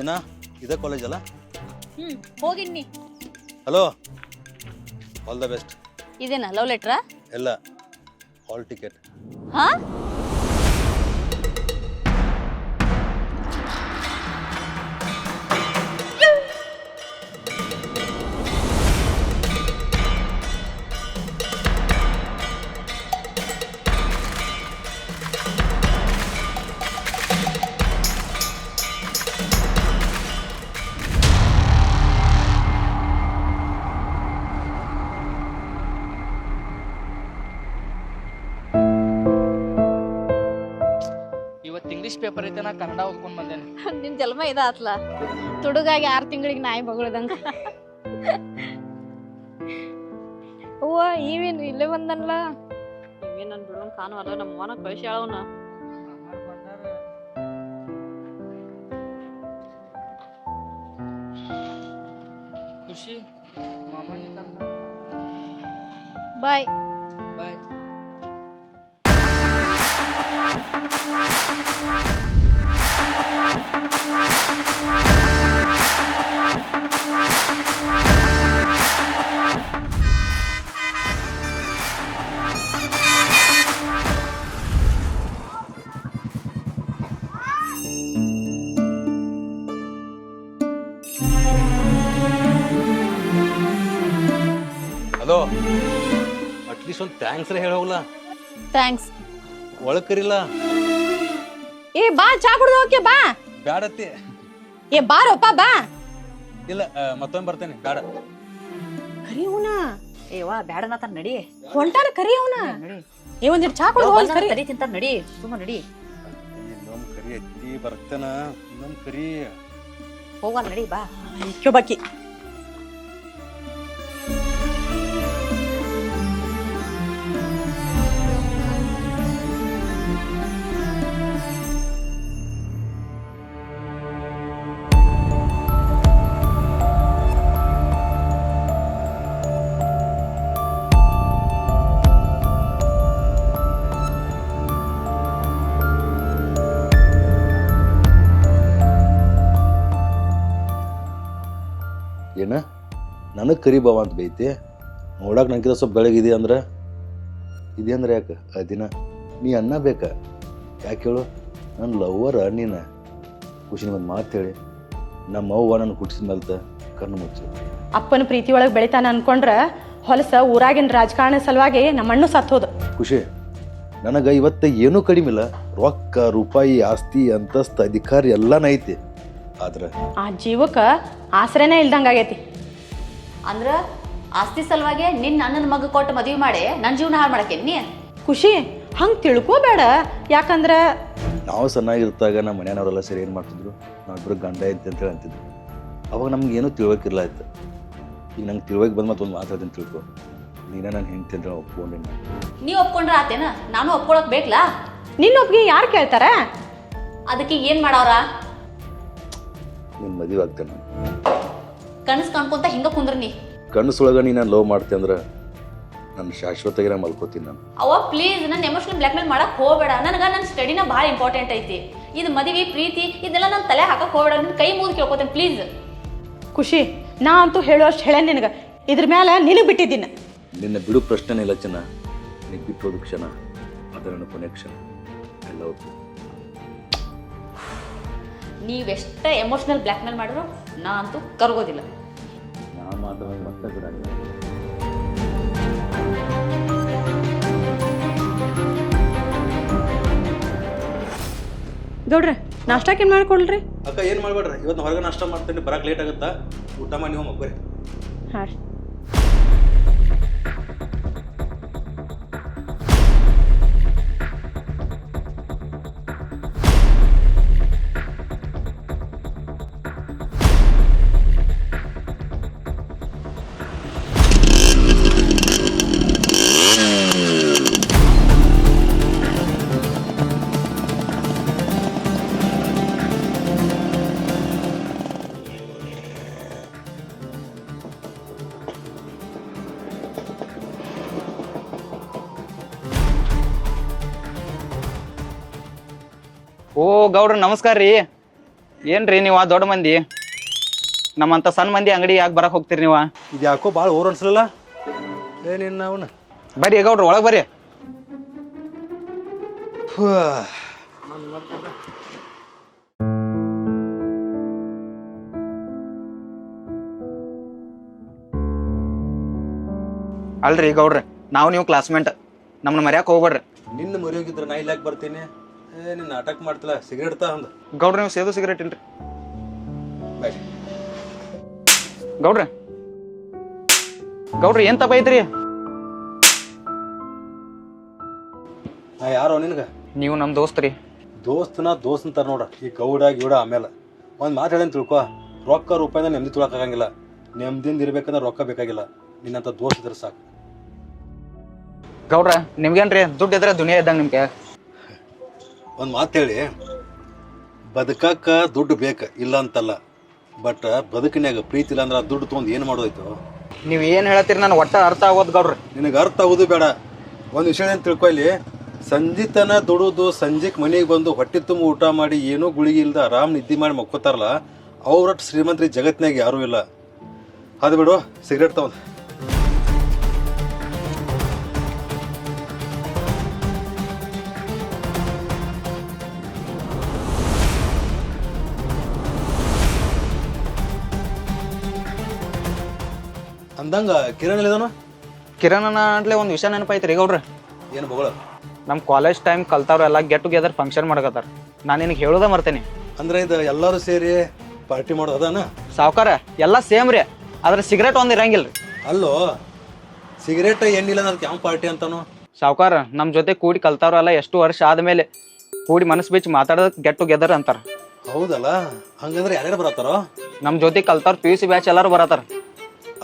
ಚಿನ್ನ ಇದೇ ಕಾಲೇಜ್ ಅಲ್ಲ? ಹ್ಮ್ ಹೋಗಿನ್ನಿ ಹಲೋ ಆಲ್ ದ ಬೆಸ್ಟ್ ಇದೇನಾ ಲವ್ ಲೆಟ್ರಾ ಎಲ್ಲ ಹಾಲ್ ಟಿಕೆಟ್ ಹಾ? ಪೇಪರ್ ಐತೆ ನಾ ಕನ್ನಡ ಓದ್ಕೊಂಡ್ ಬಂದೇನೆ. ನಿನ್ ಜನ್ಮ ಇದಾತ್ಲ ತುಡುಗಾಗಿ ಆರ್ ತಿಂಗಳಿಗೆ ನಾಯಿ ಬಗಳದಂಗ. ಅವ್ವ ಇವೇನು ಇಲ್ಲೇ ಬಂದನ್ಲ? ಇವೇನ್ ನನ್ ಬಿಡೋನ್ ಅಲ್ಲ ನಮ್ಮ ಮನ ಕಳ್ಸಿ ಅವನ ಖುಷಿ. ಬಾಯ್. ಬಾಯ್. ಅಟ್ಲೀಸ್ಟ್ ಒಂದು ಥ್ಯಾಂಕ್ಸ್ ಹೇಳ ಹೋಗ್ಲ ಥ್ಯಾಂಕ್ಸ್ ಒಳಗ್ ಕರಿಲ್ಲ ಏ ಬಾ ಚಾ ಕುಡ್ದು ಓಕೆ ಬಾ. ಬ್ಯಾಡತ್ತಿ ಏ ಬಾರಪ್ಪ ಬಾ ಇಲ್ಲ ಮತ್ತೊಮ್ಮೆ ಬರ್ತೇನೆ ಬ್ಯಾಡ. ಕರಿ ಅವನ ಏವಾ ನಾ ತನ್ ನಡಿ. ಹೊಂಟಾರ ಕರಿ ಅವನ ನಡಿ ಏ ಒಂದಿಟ್ಟು ಚಾ ಕುಡ್ದು ಹೋಗಿ ಕರಿ. ಕರಿ ತಿಂತ ನಡಿ ಸುಮ್ಮ ನಡಿ. ಇನ್ನೊಮ್ಮೆ ಕರಿ ಎತ್ತಿ ಬರ್ತೇನ ಇನ್ನೊಮ್ಮೆ ಕರಿ. ಹೋಗಲ್ಲ ನಡಿ ಬಾ. ಕ್ಯೂಬಕ್ಕಿ ಏನ? ನನಗೆ ಕರಿ ಬಾವ ಅಂತ ಬೈತಿ. ನೋಡಕ್ಕೆ ನನಗಿಂತ ಸ್ವಲ್ಪ ಬೆಳಗಿದೆ ಅಂದ್ರೆ? ಇದೆ ಅಂದ್ರೆ ಯಾಕೆ ಆ ದಿನ? ನೀ ಅನ್ನ ಬೇಕ? ಯಾಕೆ ಹೇಳು? ನನ್ನ ಲವ್ವರ ನೀನ. ಖುಷಿ ಒಂದು ಮಾತು ಹೇಳಿ. ನಮ್ಮ ಅವ್ವ ನನ್ನ ಹುಟ್ಟಿಸಿದ ಮೇಲೆ ಕಣ್ಣು ಮುಚ್ಚಿ. ಅಪ್ಪನ ಪ್ರೀತಿ ಒಳಗೆ ಬೆಳಿತಾನ ಅನ್ಕೊಂಡ್ರೆ ಹೊಲಸ ಊರಾಗಿನ ರಾಜಕಾರಣ ಸಲುವಾಗಿ ನಮ್ಮಣ್ಣು ಸತ್ತೋದು. ಖುಷಿ. ನನಗೆ ಇವತ್ತು ಏನೂ ಕಡಿಮಿಲ್ಲ. ರೊಕ್ಕ ರೂಪಾಯಿ ಆಸ್ತಿ ಅಂತಸ್ತು ಅಧಿಕಾರ ಎಲ್ಲನೂ ಐತಿ. ಆದ್ರೆ? ಆ ಜೀವಕ್ಕೆ ಆಸರೆನೇ ಇಲ್ದಂಗಾಗೈತಿ ಅಂದ್ರ ಆಸ್ತಿ ಸಲುವಾಗಿ ನಿನ್ನ ಅಣ್ಣನ ಮಗ ಕೊಟ್ಟು ಮದುವೆ ಮಾಡಿ ನನ್ನ ಜೀವನ ಹಾಳು ಮಾಡಕ್ಕೆ ನೀ? ಖುಷಿ ಹಂಗೆ ತಿಳ್ಕೋಬೇಡ. ಯಾಕಂದ್ರ ನಾವು ಸಣ್ಣಾಗಿರ್ತಾಗ ನಮ್ಮ ಮನೆಯವರೆಲ್ಲ ಸರಿ ಏನು ಮಾಡ್ತಿದ್ರು? ನಾವಿಬ್ರು ಗಂಡ ಐತಿ ಅಂತೇಳಿ ಅಂತಿದ್ರು. ಅವಾಗ ನಮ್ಗೆ ಏನೂ ತಿಳ್ಬೇಕಿಲ್ಲ ಆಯ್ತು. ಈಗ ನಂಗೆ ತಿಳ್ಬೇಕು ಬಂದು ಮತ್ತೊಂದು ಒಂದು ಮಾತಾಡ್ತೀನಿ ತಿಳ್ಕೊ. ನೀನೇ ನಾನು ಹೆಂಡ್ತಿ ಅಂತ ಒಪ್ಕೊಂಡಿನಿ ನೀ ಒಪ್ಕೊಂಡ್ರೆ ಆತೇನ? ನಾನು ಒಪ್ಕೊಳಕ್ ಬೇಕಲ್ಲ ನಿನ್ನೊಬ್ಗೆ ಯಾರು ಕೇಳ್ತಾರೆ? ಅದಕ್ಕೆ ಏನು ಮಾಡವ್ರ? ನಿನ್ನ ಮದುವೆ ಆಗ್ತೇನೆ. ಕನಸ್ ಕಾಣ್ಕೊಂತ ಹಿಂಗ ಕುಂದ್ರ ನೀ. ಕನಸೊಳಗೆ ನೀ ನಾನು ಲವ್ ಮಾಡ್ತೆ ಅಂದ್ರೆ ನನ್ನ ಶಾಶ್ವತಗೆ ನಾನು ಮಲ್ಕೋತೀನಿ ನಾನು. ಅವ ಪ್ಲೀಸ್ ನನ್ನ ಎಮೋಷನಲ್ ಬ್ಲ್ಯಾಕ್ ಮೇಲ್ ಮಾಡಕ್ ಹೋಗಬೇಡ. ನನಗ ನನ್ನ ಸ್ಟಡಿನ ಭಾಳ ಇಂಪಾರ್ಟೆಂಟ್ ಐತಿ. ಇದು ಮದುವೆ ಪ್ರೀತಿ ಇದೆಲ್ಲ ನನ್ನ ತಲೆ ಹಾಕಕ್ ಹೋಗ್ಬೇಡ. ನಿನ್ ಕೈ ಮುಗಿದು ಕೇಳ್ಕೊತೇನೆ ಪ್ಲೀಸ್ ಖುಷಿ ನಾ ಅಂತೂ ಹೇಳುವಷ್ಟು ಹೇಳ ನಿನಗೆ. ಇದ್ರ ಮೇಲೆ ನಿನಗೆ ಬಿಟ್ಟಿದ್ದೀನಿ. ನಿನ್ನ ಬಿಡು ಪ್ರಶ್ನೆ ಇಲ್ಲ ಚೆನ್ನ. ನೀ ಬಿಟ್ಟೋದು ಕ್ಷಣ ಅದು ನನ್ನ ಕೊನೆ ಕ್ಷಣ. ಎಲ್ಲ ಓಕೆ ಯು ನೀವೆಷ್ಟ ಎಮೋಷನಲ್ ಬ್ಲ್ಯಾಕ್ ಮೇಲ್ ಮಾಡಿದ್ರು ನಾ ಅಂತೂ ಕರ್ಗೋದಿಲ್ಲ. ನಾನು ಮಾತ್ರ ಮತ್ತೆ ಗೌಡ್ರೆ ನಾಷ್ಟಾಕೇನು ಮಾಡ್ಕೊಳ್ರಿ? ಅಕ್ಕ ಏನು ಮಾಡ್ಬೇಡ್ರಿ? ಇವತ್ತು ಹೊರಗೆ ನಾಷ್ಟ ಮಾಡ್ತೇನೆ ಬರಕ್ಕೆ ಲೇಟ್ ಆಗುತ್ತಾ? ಊಟ ಮಾಡಿ ನೀವು ಮಕ್ಕಳ್ರಿ ಹಾಂ ಗೌಡ್ರ ನಮಸ್ಕಾರ ರೀ. ಏನ್ರಿ ನೀವು ದೊಡ್ಡ ಮಂದಿ? ನಮ್ಮಂತ ಸಣ್ಣ ಮಂದಿ ಅಂಗಡಿ ಯಾಕೆ ಬರಕ್ ಹೋಗ್ತೀರಿ ನೀವು? ಇದು ಯಾಕೋ ಭಾಳ ಓರ್ ಅನ್ಸಲಿಲ್ಲ? ಏನಿನ್ನ ಅವನ. ಬರ್ರಿ ಗೌಡ್ರ ಒಳಗೆ ಬರ್ರಿ. ಅಲ್ರಿ ಗೌಡ್ರಿ ನಾವು ನೀವು ಕ್ಲಾಸ್ಮೇಟ್ ನಮ್ನ ಮರ್ಯಾಕ್ ಹೋಗ್ಬೇಡ್ರಿ. ನಿನ್ನ ಮರಿಯೋಗಿದ್ರೆ ನಾ ಇಲ್ಲಾಕ್ ಬರ್ತೀನಿ? ಏ ನಿನ್ನ ನಾಟಕ ಮಾಡ್ತಿಲ್ಲ ಸಿಗರೇಟ್ ತಾ ಅಂದ. ಗೌಡ್ರೆ ನೀವು ಸೇದು ಸಿಗರೇಟ್ ಇಲ್ರಿ ಗೌಡ್ರ. ಗೌಡ್ರೆ ಏನ್ ತಪ್ಪೈತ್ರಿ ನಾ ಯಾರೋ ನಿನಗೆ? ನೀವು ನಮ್ಮ ದೋಸ್ತ್ರಿ. ದೋಸ್ತನ ದೋಸ್ತ್ ಅಂತಾರ ನೋಡ ಈ ಗೌಡ ಗಿಡ ಆಮೇಲೆ. ಒಂದು ಮಾತು ಹೇಳೇನು ತಿಳ್ಕೊ ರೊಕ್ಕ ರೂಪಾಯಿಂದ ನೆಮ್ಮದಿ ತುಳಕಾಗಂಗಿಲ್ಲ ನೆಮ್ಮದಿಯಿಂದ ಇರ್ಬೇಕಂದ್ರೆ ರೊಕ್ಕ ಬೇಕಾಗಿಲ್ಲ. ನಿನ್ನಂತ ದೋಸ್ತ್ ಇದ್ರೆ ಸಾಕು. ಗೌಡ್ರ ನಿಮ್ಗೇನ್ರಿ? ದುಡ್ಡು ಇದ್ರೆ ದುನಿಯಾ ಇದ್ದಂಗೆ ನಿಮ್ಗೆ. ಒಂದು ಮಾತು ಹೇಳಿ. ಬದುಕಕ್ಕ ದುಡ್ಡು ಬೇಕು ಇಲ್ಲ ಅಂತಲ್ಲ ಬಟ್ ಬದುಕಿನ್ಯಾಗ ಪ್ರೀತಿ ಇಲ್ಲ ಅಂದ್ರೆ ಆ ದುಡ್ಡು ತೊಗೊಂಡು ಏನು ಮಾಡೋದಾಯ್ತು? ನೀವು ಏನು ಹೇಳ್ತೀರಿ ನಾನು ಒಟ್ಟ ಅರ್ಥ ಆಗೋದು ಗೌಡ್ರಿ. ನಿನಗೆ ಅರ್ಥ ಆಗೋದು ಬೇಡ. ಒಂದು ವಿಷಯ ಏನು ತಿಳ್ಕೊಳ್ಳಿ ಸಂಜಿತನ ದುಡುದು ಸಂಜೆಗೆ ಮನೆಗೆ ಬಂದು ಹೊಟ್ಟೆ ತುಂಬ ಊಟ ಮಾಡಿ ಏನೂ ಗುಳಿಗೆ ಇಲ್ಲದ ಆರಾಮ್ ನಿದ್ದೆ ಮಾಡಿ ಮಕ್ಕೋತಾರಲ್ಲ ಅವ್ರಟ್ಟು ಶ್ರೀಮಂತ್ರಿ ಜಗತ್ತಿನಾಗ ಯಾರೂ ಇಲ್ಲ. ಅದು ಬಿಡು ಸಿಗರೇಟ್ ತಗೊಂಡು. ಅಂದಂಗ ಕಿರಣ್ ಇದಾನು ಕಿರಣ್ ಅಣ್ಣ ಅಂಟ್ಲೆ ಒಂದು ವಿಷಯ ನೆನಪೈತ್ರಿ ಗೌಡ್ರ. ಏನು ಬಗಳ? ನಮ್ಮ ಕಾಲೇಜ್ ಟೈಮ್ ಕಲ್ತಾವ್ರೆಲ್ಲ ಗೆಟ್ ಟುಗೆದರ್ ಫಂಕ್ಷನ್ ಮಾಡಕತ್ತಾರ. ನಾನು ನಿನಗೆ ಹೇಳೋದ ಮರ್ತೇನೆ. ಅಂದ್ರೆ ಇದು ಎಲ್ಲರೂ ಸೇರಿ ಪಾರ್ಟಿ ಮಾಡೋದು ಅದಾನ? ಸಾವ್ಕಾರ ಎಲ್ಲ ಸೇಮ್ ರೀ. ಆದ್ರೆ ಸಿಗರೇಟ್ ಒಂದು ಇರಂಗಿಲ್ಲ ರೀ ಅಲ್ಲೋ ಸಿಗರೇಟ್ ಏನಿಲ್ಲ ಅದಕ್ಕೆ ಯಾವ ಪಾರ್ಟಿ ಅಂತಾನು? ಸಾವುಕಾರ ನಮ್ಮ ಜೊತೆ ಕೂಡಿ ಕಲ್ತಾವ್ರೆಲ್ಲ ಎಷ್ಟು ವರ್ಷ ಆದಮೇಲೆ ಕೂಡಿ ಮನಸ್ಸು ಬಿಚ್ಚಿ ಮಾತಾಡೋದು ಗೆಟ್ ಟುಗೆದರ್ ಅಂತಾರ. ಹೌದಲ್ಲ? ಹಂಗಂದ್ರೆ ಯಾರ್ಯಾರು ಬರತ್ತಾರೋ? ನಮ್ಮ ಜೊತೆ ಕಲ್ತಾರ ಪಿ ಯು ಸಿ ಬ್ಯಾಚ್ ಎಲ್ಲರೂ ಬರತ್ತಾರ.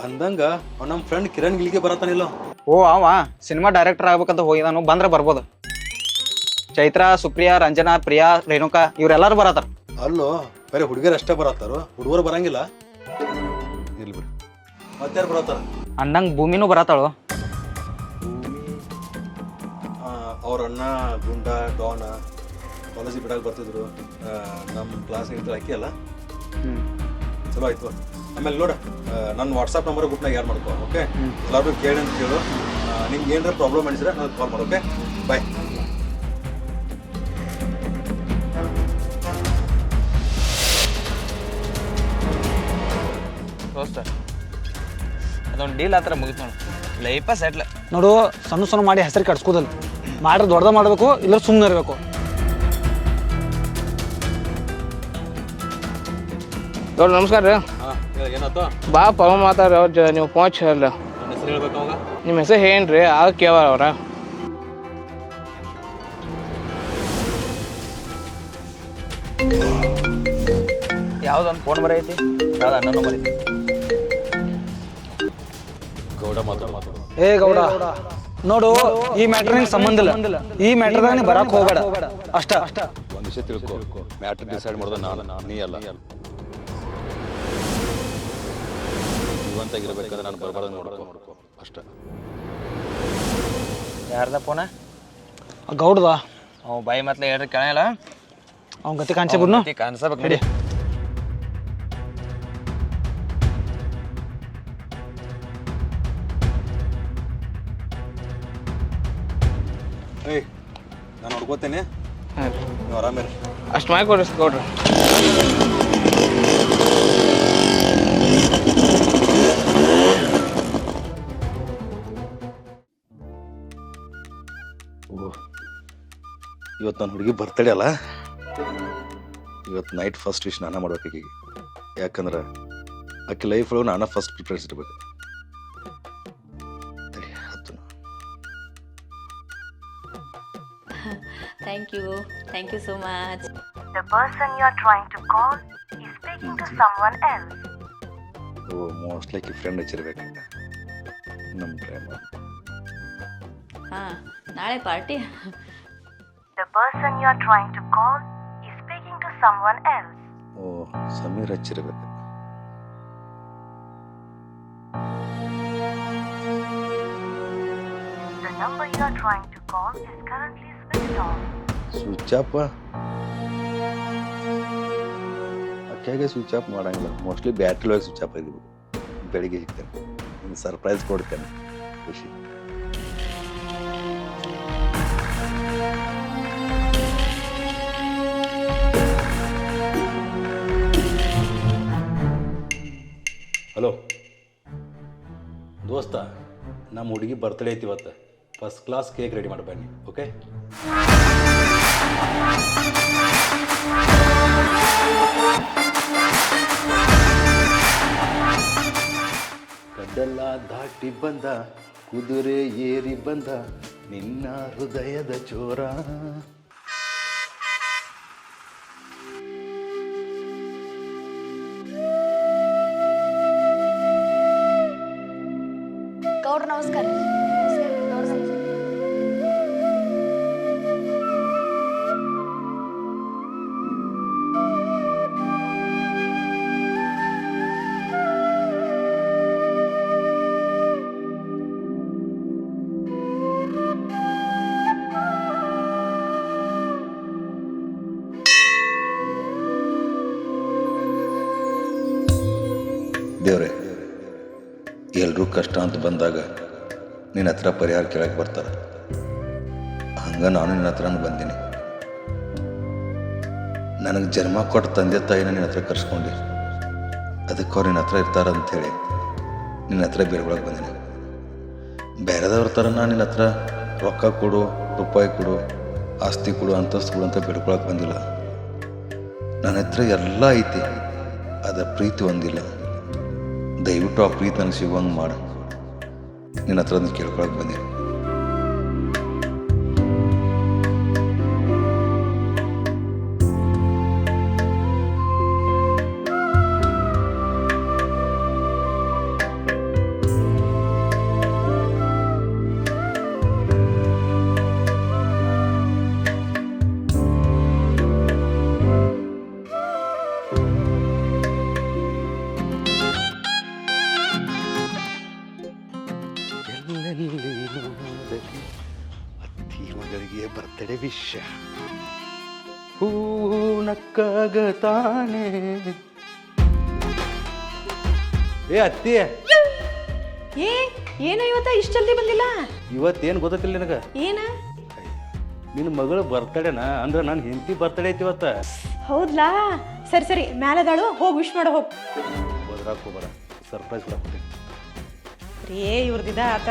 ಅಂದಂಗ ಅವ್ ನಮ್ಮ ಫ್ರೆಂಡ್ ಕಿರಣ್ ಗಿಲ್ಗೆ ಬರತಾನಿಲ್ಲ ಓ ಅವ ಸಿನಿಮಾ ಡೈರೆಕ್ಟರ್ ಆಗ್ಬೇಕಂತ ಹೋಗಿದಾನು ಬಂದ್ರೆ ಬರ್ಬೋದು. ಚೈತ್ರ ಸುಪ್ರಿಯಾ ರಂಜನಾ ಪ್ರಿಯಾ ರೇಣುಕಾ ಇವರೆಲ್ಲರೂ ಬರತ್ತಾರ. ಅಲ್ಲೋ ಬರೀ ಹುಡುಗರು ಅಷ್ಟೇ ಬರತ್ತಾರು ಹುಡುಗರು ಬರಂಗಿಲ್ಲ. ಇಲ್ಲಿ ಬಿಡಿ. ಮತ್ತಾರು ಬರತ್ತಾರ? ಅಂದಂಗ ಭೂಮಿನೂ ಬರತ್ತಾಳು. ಅವ್ರ ಅಣ್ಣ ಗುಂಡ ಡಾನ ಕಾಲೇಜಿಗೆ ಬಿಡಕ್ಕೆ ಬರ್ತಿದ್ರು. ನಮ್ಮ ಕ್ಲಾಸ್ ಇರ್ತಾರೆ ಅಕ್ಕಿ ಅಲ್ಲ. ಚಲೋ ಆಯ್ತು. ಆಮೇಲೆ ನೋಡು ನನ್ನ ವಾಟ್ಸಪ್ ನಂಬರ್ ಗ್ರೂಪ್ನಾಗ ಯಾರು ಮಾಡ್ಕೋ ಓಕೆ ಎಲ್ಲರೂ ಕೇಳಿ ಅಂತ ಕೇಳು. ಆ, ನಿಮ್ಗೆ ಏನಾರ ಪ್ರಾಬ್ಲಮ್ ಅನಿಸಿದ್ರೆ ನನಗೆ ಕಾಲ್ ಮಾಡು ಓಕೆ ಬಾಯ್ ದೋಸ್ತ ಅದೊಂದು ಡೀಲ್ ಹತ್ರ ಮುಗಿತು ನೋಡು. ಲೈಫ ಸೆಟ್ಲ್ ನೋಡು ಸಣ್ಣ ಸಣ್ಣ ಮಾಡಿ ಹೆಸರು ಕಟ್ಸ್ಕೋದಲ್ಲ ಮಾಡ್ರೆ ದೊಡ್ಡದ ಮಾಡಬೇಕು ಇಲ್ಲ ಸುಮ್ಮನೆ ಇರಬೇಕು. ದೊಡ್ಡ ನಮಸ್ಕಾರ ರೀ. ಹಾಂ. ಏನಾಯ್ತು? ಬಾ ಪವ ಮಾತಾಡ್ರಿ ಅವ್ರ ನೀವು ಫೋನ್ ಹೇಳ ನನ್ನ ಹೆಸರು ಹೇಳ್ಬೇಕು ಅವಾಗ? ನಿಮ್ಮ ಹೆಸರು ಏನ್ರಿ ಆಗ ಕೇಳ ಅವ್ರ. ಯಾವ್ದೊಂದು ಫೋನ್ ಬರ ಐತಿ ಯಾವ್ದು ಅಣ್ಣ ನಂಬರ್ ಐತಿ ಗೌಡ ಮಾತಾಡ ಮಾತಾಡು. ಏ ಗೌಡ ನೋಡು ಈ ಮ್ಯಾಟರ್ ನಿಂಗೆ ಸಂಬಂಧ ಇಲ್ಲ. ಈ ಮ್ಯಾಟ್ರದಾಗ ನೀ ಬರಕ್ ಹೋಗ್ಬೇಡ. ಅಷ್ಟ. ಅಷ್ಟ ಒಂದು ವಿಷಯ ತಿಳ್ಕೊ. ಮ್ಯಾಟರ್ ಡಿಸೈಡ್ ಮಾಡೋದು ನಾನು ನೀ ಅಲ್ಲ. ಜೀವಂತಾಗಿರ್ಬೇಕಾದ್ರೆ ನಾನು ಬರಬಾರ್ದು ನೋಡ್ಕೊ ನೋಡ್ಕೊ. ಅಷ್ಟೇ. ಯಾರ್ದ ಫೋನ ಗೌಡ್ದ? ಅವ್ ಬಾಯಿ ಮತ್ತೆ ಹೇಳ್ರಿ ಕೇಳಲ್ಲ ಅವ್ನ ಗತಿ ಕಾಣಿಸಿ ಬಿಡ್ನು? ಕಾಣಿಸಬೇಕು ನಡಿ. ಏಯ್ ನಾನು ನೋಡ್ಕೋತೇನೆ ಹಾಂ ನೀವು ಆರಾಮಿರಿ ಅಷ್ಟು ಮಾಡಿ ಕೊಡ್ರಿ ಕೊಡ್ರಿ ಇವತ್ತು ನನ್ನ ಹುಡುಗಿ ಬರ್ತಡೆ ಅಲ್ಲ? ಇವತ್ತು ನೈಟ್ ಫಸ್ಟ್ ವಿಶ್ ನಾನು ಮಾಡ್ಬೇಕು ಯಾಕಂದ್ರೆ ಆಕೆ ಲೈಫ್ ಒಳಗೆ ನಾನು ಫಸ್ಟ್ ಪ್ರಿಫರೆನ್ಸ್ ಇರ್ಬೇಕು. Thank you. Thank you thank you so much The person you are trying to call is speaking to someone else. ಓ ಮೋಸ್ಟ್ ಲೈಕ್ ಫ್ರೆಂಡ್ ಹಚ್ಚಿರ್ಬೇಕು ನಮ್ಮ ಪ್ರೇಮ. ಹಾಂ ನಾಳೆ party The person you are trying to call is speaking to someone else. ಓ ಸಮೀರ್ ಹಚ್ಚಿರ್ಬೇಕು The number you are trying to call is currently switched off. Switch off ಅದಕ್ಕಾಗೆ switch off ಮಾಡಂಗಿಲ್ಲ mostly battery ಒಳಗೆ switch off ಆಗಿರ್ಬೇಕು ಬೆಳಿಗ್ಗೆ ಸಿಗ್ತೇನೆ surprise ಕೊಡ್ತೇನೆ ಖುಷಿ ದೋಸ್ತ ನಮ್ಮ ಹುಡುಗಿ ಬರ್ತ್ಡೇ ಐತಿ ಇವತ್ತು. ಫಸ್ಟ್ ಕ್ಲಾಸ್ ಕೇಕ್ ರೆಡಿ ಮಾಡಿ, ಬನ್ನಿ ಓಕೆ ಕಡ್ಡಲ್ಲ ದಾಟಿ ಬಂದ, ಕುದುರೆ ಏರಿ ಬಂದ, ನಿನ್ನ ಹೃದಯದ ಚೋರ. ಎಲ್ರೂ ಕಷ್ಟ ಅಂತ ಬಂದಾಗ ನಿನ್ನ ಹತ್ರ ಪರಿಹಾರ ಕೇಳಕ್ಕೆ ಬರ್ತಾರೆ. ಹಂಗೆ ನಾನು ನಿನ್ನ ಹತ್ರನೂ ಬಂದೀನಿ. ನನಗೆ ಜನ್ಮ ಕೊಟ್ಟ ತಂದೆ ತಾಯಿನ ನಿನ್ನ ಹತ್ರ ಕರ್ಸ್ಕೊಂಡು. ಅದಕ್ಕೆ ಅವ್ರು ನಿನ್ನ ಹತ್ರ ಇರ್ತಾರ ಅಂಥೇಳಿ ನಿನ್ನ ಹತ್ರ ಬೇಡ್ಕೊಳಕ್ಕೆ ಬಂದೀನಿ. ಬೇರೆದವ್ರ ಥರ ನಾನು ನಿನ್ನ ಹತ್ರ ರೊಕ್ಕ ಕೊಡು, ರೂಪಾಯಿ ಕೊಡು, ಆಸ್ತಿ ಕೊಡು, ಅಂತಸ್ತು ಕೊಡು ಅಂತ ಬೇಡ್ಕೊಳಕ್ಕೆ ಬಂದಿಲ್ಲ. ನನ್ನ ಹತ್ರ ಎಲ್ಲ ಐತಿ ಅದರ ಪ್ರೀತಿ ಒಂದಿಲ್ಲ. ದಯವಿಟ್ಟು ಆ ಪ್ರೀತನ ಸಿಗುವಂಗೆ ಮಾಡು. ನಿನ್ನ ಹತ್ರ ಕೇಳ್ಕೊಳಕ್ಕೆ ಬಂದೆ. ತಾನೆ ಏ ಅತ್ತಿ. ಏ ಏನು ಇವತ್ತ ಇಷ್ಟು ಜಲ್ದಿ ಬಂದಿಲ್ಲ? ಇವತ್ತೇನು ಗೊತ್ತಿಲ್ಲ ನಿನಗೆ? ಏನ? ನಿನ್ನ ಮಗಳು ಬರ್ತಡೇನ? ಅಂದ್ರೆ ನನ್ನ ಹೆಂಡತಿ ಬರ್ತಡೇ ಐತಿ ಇವತ್ತ. ಹೌದ್ಲಾ? ಸರಿ ಸರಿ ಮ್ಯಾಲದಾಳು ಹೋಗಿ ವಿಶ್ ಮಾಡೋ ಹೋಗ್. ಹೋದ್ರಾಕ್ ಹೋಗ್ಬೇಡ ಸರ್ಪ್ರೈಸ್ ಕೊಡಕ್ಕೆ ರೇ ಇವ್ರದಿದ ಆತ.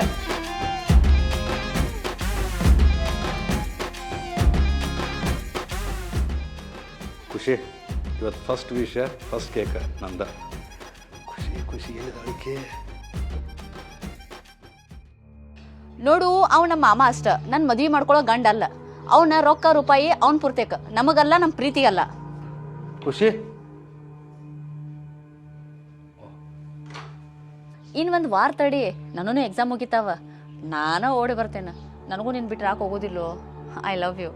ಖುಷಿ. ಇವತ್ತು ಫಸ್ಟ್ ವಿಷಯ ಫಸ್ಟ್ ಕೇಕ್ ನಂದ. ಖುಷಿ ಖುಷಿ ಎಲ್ಲಿದಾಳಿಕೆ ನೋಡು ಅವ್ ನಮ್ಮ ಮಾಮ ಅಷ್ಟ. ನನ್ ಮದ್ವಿ ಮಾಡ್ಕೊಳ್ಳೋ ಗಂಡ ಅಲ್ಲ. ಅವನ ರೊಕ್ಕ ರೂಪಾಯಿ ಅವನ್ ಪೂರ್ತೇಕ. ನಮಗಲ್ಲ ನಮ್ ಪ್ರೀತಿಗಲ್ಲ ಖುಷಿ. ಇನ್ ಒಂದ್ ವಾರ ತಡಿ ನನೂ ಎಕ್ಸಾಮ್ ಮುಗಿತಾವ. ನಾನ ಓಡಿ ಬರ್ತೇನೆ. ನನಗೂ ನಿನ್ ಬಿಟ್ರೆ ಹಾಕೋಗೋದಿಲ್ಲೋ ಹೋಗೋದಿಲ್ಲೋ? I love you